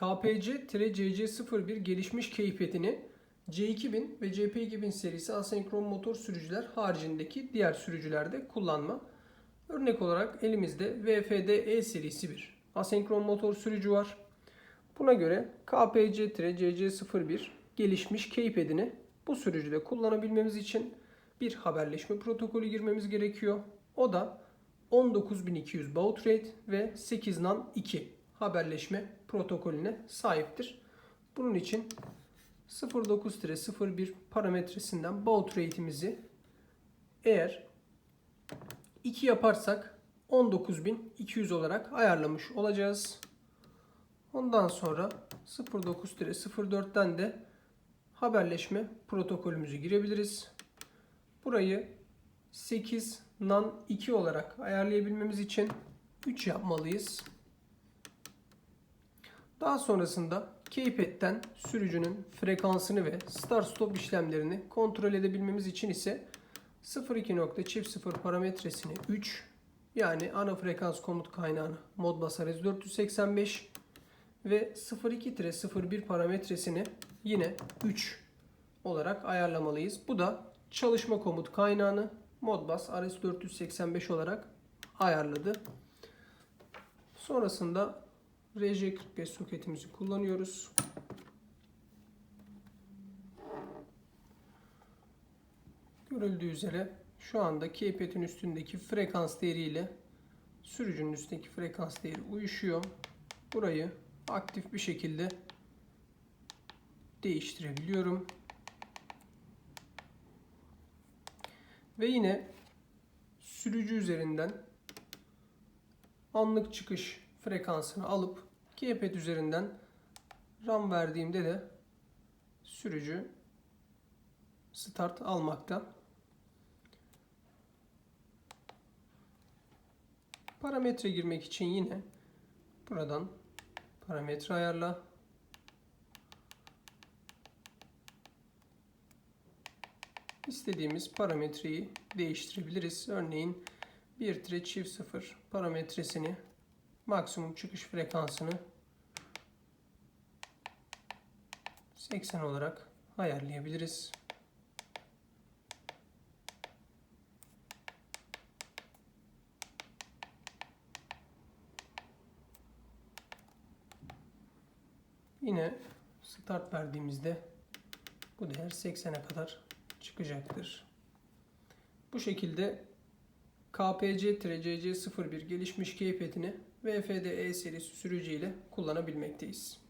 KPC-CC01 gelişmiş keyfiyetini C2000 ve CP2000 serisi asenkron motor sürücüler haricindeki diğer sürücülerde kullanma. Örnek olarak elimizde VFD-E serisi bir asenkron motor sürücü var. Buna göre KPC-CC01 gelişmiş keypad'ini bu sürücüde kullanabilmemiz için bir haberleşme protokolü girmemiz gerekiyor. O da 19200 baud rate ve 8 nan 2 haberleşme protokolüne sahiptir. Bunun için 09-01 parametresinden baud rate'imizi eğer 2 yaparsak 19200 olarak ayarlamış olacağız. Ondan sonra 09-04'ten de haberleşme protokolümüzü girebiliriz. Burayı 8 nan 2 olarak ayarlayabilmemiz için 3 yapmalıyız. Daha sonrasında keypad'den sürücünün frekansını ve start stop işlemlerini kontrol edebilmemiz için ise 02.00 parametresini 3 yani ana frekans komut kaynağını Modbus RS 485 ve 02-01 parametresini yine 3 olarak ayarlamalıyız. Bu da çalışma komut kaynağını Modbus RS 485 olarak ayarladı. Sonrasında RJ45 soketimizi kullanıyoruz. Görüldüğü üzere şu anda keypad'in üstündeki frekans değeri ile sürücünün üstündeki frekans değeri uyuşuyor. Burayı aktif bir şekilde değiştirebiliyorum. Ve yine sürücü üzerinden anlık çıkış frekansını alıp keypad üzerinden RAM verdiğimde de sürücü start almakta. Parametre girmek için yine buradan parametre ayarla istediğimiz parametreyi değiştirebiliriz. Örneğin 1 tire çift 0 parametresini maksimum çıkış frekansını 80 olarak ayarlayabiliriz. Yine start verdiğimizde bu değer 80'e kadar çıkacaktır. Bu şekilde KPC-CC01 gelişmiş keypad'ini VFD-E serisi sürücü ile kullanabilmekteyiz.